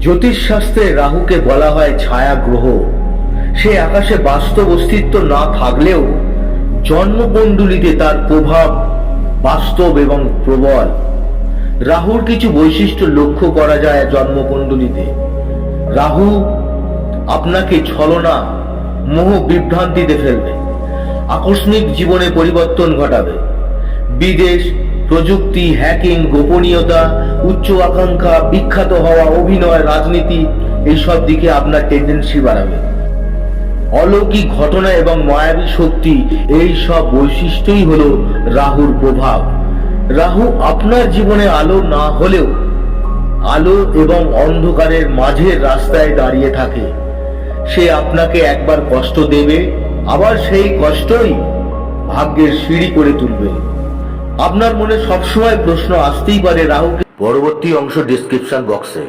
জ্যোতিষশাস্ত্রে রাহুকে বলা হয় ছায়া গ্রহ সে আকাশে বাস্তব অস্তিত্ব না থাকলেও জন্মকুণ্ডলিতে তার প্রভাব বাস্তব এবং প্রবল। রাহুর কিছু বৈশিষ্ট্য লক্ষ্য করা যায় জন্মকুণ্ডলিতে রাহু আপনাকে ছলনা, মোহ বিভ্রান্তিতে ফেলবে। আকস্মিক জীবনে পরিবর্তন ঘটাবে। বিদেশ প্রযুক্তি হ্যাকিং গোপনীয়তা, উচ্চ আকাঙ্ক্ষা, বিখ্যাত হওয়া অভিনয়, রাজনীতি, এইসব দিকে আপনার টেন্ডেন্সি বাড়াবে। অলৌকিক ঘটনা এবং মায়াবী শক্তি এই সব বৈশিষ্ট্যই হলো রাহুর প্রভাব। রাহু আপনার জীবনে আলো না হলেও আলো এবং অন্ধকারের মাঝের রাস্তায় দাঁড়িয়ে থাকে। সে আপনাকে একবার কষ্ট দেবে, আবার সেই কষ্টই ভাগ্যের সিঁড়ি করে তুলবে। আপনার মনে সবসময় প্রশ্ন আসতেই পারে রাহুকে পরবর্তী অংশ ডিসক্রিপশন বক্সে